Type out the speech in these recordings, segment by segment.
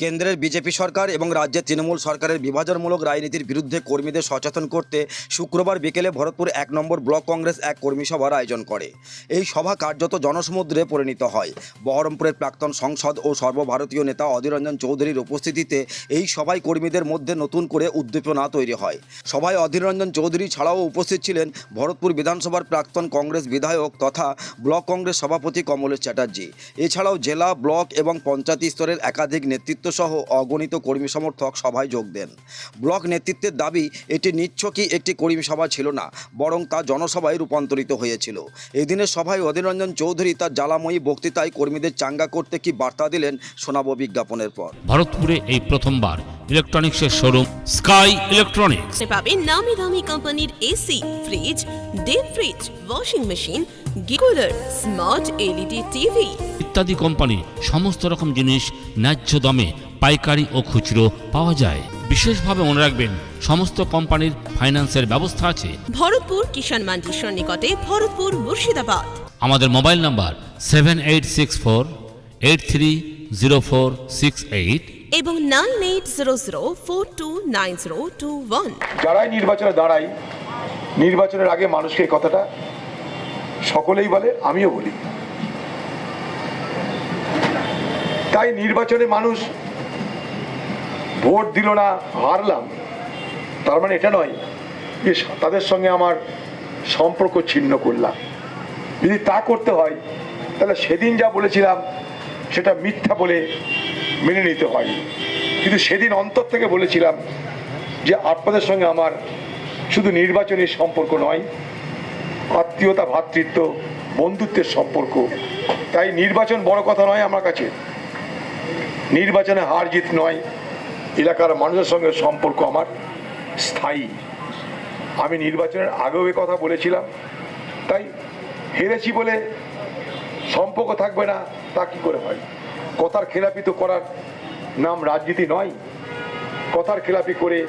কেন্দ্রের বিজেপি সরকার এবং রাজ্যের তৃণমূল সরকারের বিভাজনমূলক রাজনীতির বিরুদ্ধে কর্মীদের সচেতন করতে শুক্রবার বিকেলে ভরতপুর এক নম্বর ব্লক কংগ্রেস এক কর্মী সভার আয়োজন করে। এই সভা কার্যত জনসমুদ্রে পরিণত হয়। বহরমপুরের প্রাক্তন সংসদ ও সর্বভারতীয় নেতা অধীর রঞ্জন চৌধুরীর উপস্থিতিতে এই সভায় কর্মীদের মধ্যে নতুন করে উদ্দীপনা তৈরি হয়। সভায় অধীর রঞ্জন চৌধুরী ছাড়াও উপস্থিত ছিলেন ভরতপুর বিধানসভার প্রাক্তন কংগ্রেস বিধায়ক তথা ব্লক কংগ্রেস সভাপতি কমলেশ চ্যাটার্জি। এছাড়াও জেলা, ব্লক এবং পঞ্চায়েত স্তরের একাধিক নেতৃত্ব সহ অগণিত কর্মী সমর্থক সভায় যোগ দেন। ব্লক নেতৃত্বের দাবি এটি নিচ্ছকই একটি কর্মী সভা ছিল না বরং তা জনসভায় রূপান্তরিত হয়েছিল। এদিনের সভায় অধীর রঞ্জন চৌধুরী তার জ্বালাময়ী বক্তৃতায় কর্মীদের চাঙ্গা করতে কি বার্তা দিলেন শোনাবো বিজ্ঞাপনের পর। ভারতপুরে এই প্রথমবার ইলেকট্রনিক্সের শোরুম স্কাই ইলেকট্রনিক্স। পাবেন নামি দামি কোম্পানির AC fridge deep fridge washing machine গিকুলার smart LED TV. ইত্যাদি কোম্পানি সমস্ত রকম জিনিস ন্যায্য দামে পাইকারি ও খুচরো পাওয়া যায়। বিশেষভাবে মনে রাখবেন সমস্ত কোম্পানির ফাইন্যান্সের ব্যবস্থা আছে। ভরতপুর কিষাণ মান্ডির সন্নিকটে ভরতপুর মুর্শিদাবাদ। আমাদের mobile number seven eight six four eight three zero four six eight এবং nine eight zero zero four two nine zero two one যারাই নির্বাচনে দাঁড়াই নির্বাচনের আগে মানুষকে এই কথাটা সকলেই বলে আমিও বলি। তাই নির্বাচনে মানুষ ভোট দিল না, হারলাম। তার মানে এটা নয় যে তাদের সঙ্গে আমার সম্পর্ক ছিন্ন করলাম। যদি তা করতে হয়, তাহলে সেদিন যা বলেছিলাম, সেটা মিথ্যা বলে মেনে নিতে হয় কিন্তু সেদিন অন্তর থেকে বলেছিলাম যে আপনাদের সঙ্গে আমার শুধু নির্বাচনের সম্পর্ক নয়, আত্মীয়তা ভ্রাতৃত্ব বন্ধুত্বের সম্পর্ক। তাই নির্বাচন বড় কথা নয় আমার কাছে। নির্বাচনে হার জিত নয়। এলাকার মানুষের সঙ্গে সম্পর্ক আমার স্থায়ী। আমি নির্বাচনের আগেও এ কথা বলেছিলাম। তাই হেরেছি বলে সম্পর্ক থাকবে না, তা কি করে হয়? কথার খেলাপি তো করার নাম রাজনীতি নয়। কথার খেলাপি করে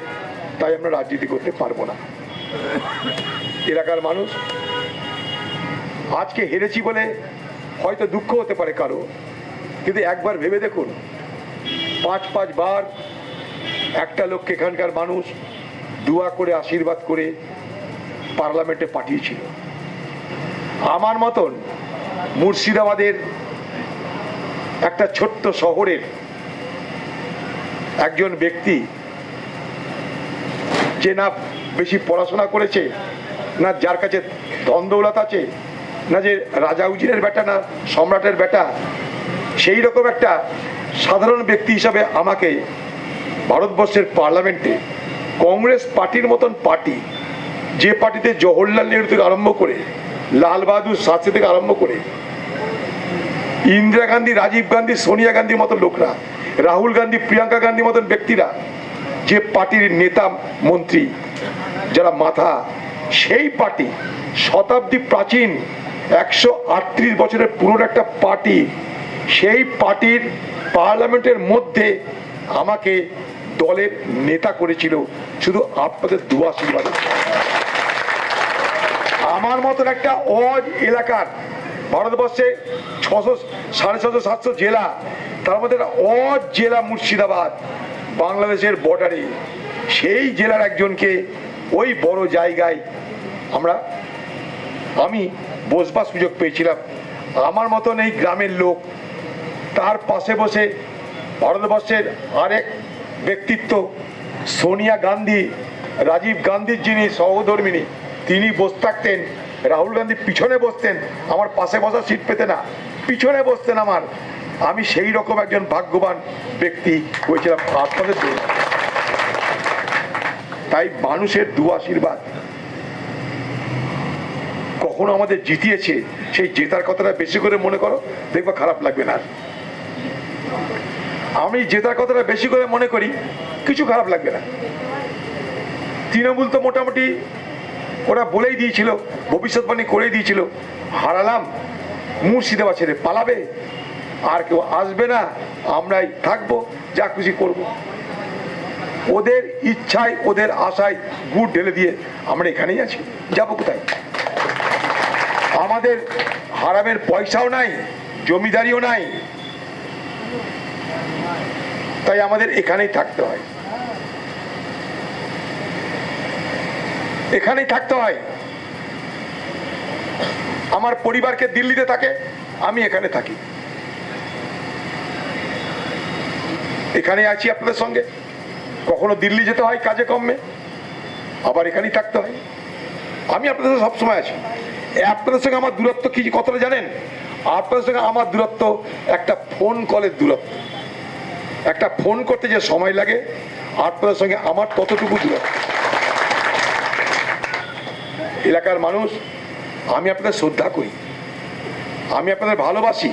তাই আমরা রাজনীতি করতে পারব না। এলাকার মানুষ, আজকে হেরেছি বলে হয়তো দুঃখ হতে পারে কারও। কিন্তু একবার ভেবে দেখুন পাঁচ পাঁচ বার একটা লোককে এখানকার মানুষ দোয়া করে, আশীর্বাদ করে পার্লামেন্টে পাঠিয়েছিল। আমার মতন মুর্শিদাবাদের একটা ছোট্ট শহরের একজন ব্যক্তি যে না বেশি পড়াশোনা করেছে, না যার কাছে ধন দৌলত আছে, না যে রাজা উজিরের বেটা, না সম্রাটের বেটা, সেই রকম একটা সাধারণ ব্যক্তি হিসাবে আমাকে ভারতবর্ষের পার্লামেন্টে কংগ্রেস পার্টির মতন পার্টি, যে পার্টিতে জওহরলাল নেহরু থেকে আরম্ভ করে, লাল বাহাদুর শাস্ত্রী থেকে আরম্ভ করে, ইন্দিরা গান্ধী, রাজীব গান্ধী, সোনিয়া গান্ধীর মতন লোকরা, রাহুল গান্ধী, প্রিয়াঙ্কা গান্ধীর মতন ব্যক্তিরা, যে পার্টির নেতা মন্ত্রী, যারা মাথা, সেই পার্টি শতাব্দী প্রাচীন একশো আটত্রিশ বছরের পুরনো একটা পার্টি, সেই পার্টির পার্লামেন্টের মধ্যে আমাকে দলের নেতা করেছিল শুধু আপনাদের দুয়া আশীর্বাদে। আমার মতন একটা অজ এলাকার ভারতবর্ষে ছশো, সাড়ে ছশো, সাতশো জেলা, তার মধ্যে অজ জেলা মুর্শিদাবাদ, বাংলাদেশের বর্ডারে সেই জেলার একজনকে ওই বড় জায়গায় আমরা, আমি বসবার সুযোগ পেয়েছিলাম। আমার মতন এই গ্রামের লোক তার পাশে বসে ভারতবর্ষের আরেক ব্যক্তিত্ব সোনিয়া গান্ধী, রাজীব গান্ধীর যিনি সহধর্মিনী, তিনি বসে থাকতেন, রাহুল গান্ধী পিছনে বসতেন, আমার পাশে বসা সিট পেতে না, পিছনে বসতেন আমার। আমি সেই রকম একজন ভাগ্যবান ব্যক্তি হয়েছিলাম আপনাদের তাই মানুষের দু আশীর্বাদ। কখনো আমাদের জিতিয়েছে, সেই জেতার কথাটা বেশি করে মনে করো, দেখবা খারাপ লাগবে না। আমি জেতার কথাটা বেশি করে মনে করি, কিছু খারাপ লাগবে না। তৃণমূল তো মোটামুটি ওরা বলেই দিয়েছিল, ভবিষ্যৎবাণী করেই দিয়েছিল, হারালাম, মুর্শিদাবাদ ছেড়ে পালাবে, আর কেউ আসবে না, আমরাই থাকব, যা খুশি করব। ওদের ইচ্ছায়, ওদের আশায় গুড় ঢেলে দিয়ে আমরা এখানেই আছি, যাব কোথায়? আমাদের হারামের পয়সাও নাই, জমিদারিও নাই তাই আমাদের এখানেই থাকতে হয়। এখানেই থাকতে হয়। আমার পরিবারকে দিল্লিতে থাকে, আমি এখানে থাকি। এখানে আছি আপনাদের সঙ্গে। কখনো দিল্লি যেতে হয় কাজে কমে, আবার এখানেই থাকতে হয়। আমি আপনাদের সঙ্গে সবসময় আছি। আপনাদের সঙ্গে আমার দূরত্ব কি কতটা জানেন? আপনাদের সঙ্গে আমার দূরত্ব, একটা ফোন কলের দূরত্ব। একটা ফোন করতে যে সময় লাগে আপনাদের সঙ্গে আমার ততটুকু দূরত্ব। এলাকার মানুষ, আমি আপনাদের শ্রদ্ধা করি, আমি আপনাদের ভালোবাসি,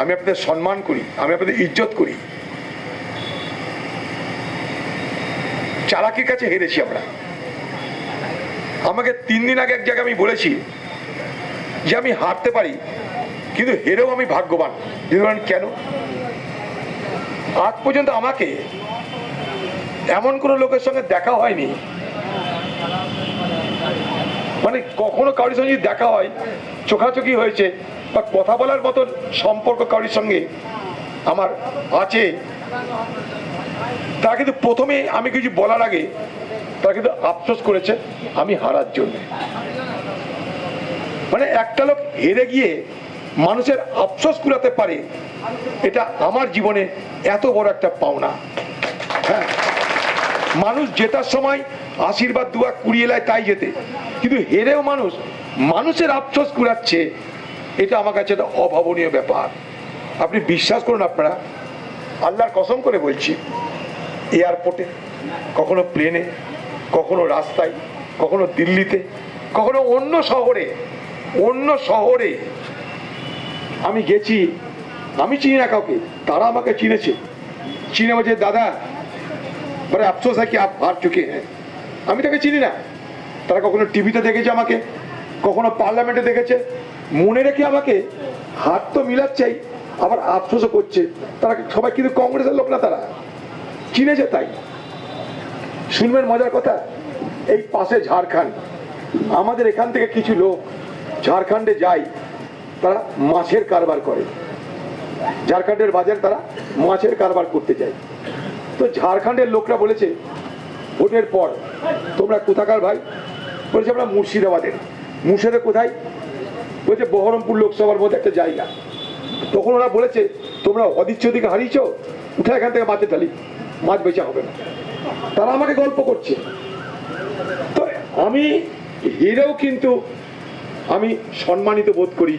আমি আপনাদের সম্মান করি, আমি আপনাদের ইজ্জত করি। চালাকির কাছে হেরেছি আমরা। আমাকে তিন দিন আগে এক জায়গায় আমি বলেছি যে আমি হারতে পারি, কিন্তু হেরেও আমি ভাগ্যবান। কেন? আজ পর্যন্ত আমাকে এমন কোনো লোকের সঙ্গে দেখা হয়নি। মানে কখনো কারোর সঙ্গে দেখা হয়, চোখাচোখি হয়েছে, বা কথা বলার মতন সম্পর্ক কারোর সঙ্গে আমার আছে তা কিন্তু প্রথমে আমি কিছু বলার আগে তারা কিন্তু আফসোস করেছে আমি হারার জন্য। মানে একটা লোক হেরে গিয়ে মানুষের আফসোস কুড়াতে পারে, এটা আমার জীবনে এত বড় একটা পাওনা। হ্যাঁ মানুষ জেতার সময় আশীর্বাদ দুয়া কুড়িয়ে এলায় তাই যেতে কিন্তু হেরেও মানুষ মানুষের আফসোস কুড়াচ্ছে, এটা আমার কাছে একটা অভাবনীয় ব্যাপার। আপনি বিশ্বাস করুন আপনারা, আল্লাহর কসম করে বলছি, এয়ারপোর্টে, কখনো প্লেনে, কখনো রাস্তায়, কখনো দিল্লিতে, কখনো অন্য শহরে অন্য শহরে আমি গেছি। আমি চিনি না কাউকে। তারা আমাকে চিনেছে। চিনে বলছে, দাদা বড় আফসোস হয় কি, আপ হার চুকে হ্যাঁ। আমি তাকে চিনি না। তারা কখনো টিভিতে দেখেছে আমাকে, কখনো পার্লামেন্টে দেখেছে। মনে রেখে আমাকে হাত তো মিলাচ্ছেই, আবার আফসোসও করছে। তারা সবাই কিন্তু কংগ্রেসের লোক না তারা। চিনেছে তাই। শুনবেন মজার কথা? এই পাশে ঝাড়খণ্ড। আমাদের এখান থেকে কিছু লোক ঝাড়খণ্ডে যায়। তারা মাছের কারবার করে। ঝাড়খণ্ডের বাজার তারা মাছের কারবার করতে যায়। তো ঝাড়খণ্ডের লোকরা বলেছে, ভোটের পর তোমরা কোথাকার ভাই? বলেছে, আমরা মুর্শিদাবাদের। মুর্শিদে কোথায়? বলছে, বহরমপুর লোকসভার মধ্যে একটা জায়গা। তখন ওরা বলেছে, তোমরা অদিচ্ছ দিকে হারিয়েছ, উঠে এখান থেকে মাছের ঢালি, মাছ বেচা হবে না। তারা আমাকে গল্প করছে। তো আমি হেরেও কিন্তু আমি সম্মানিত বোধ করি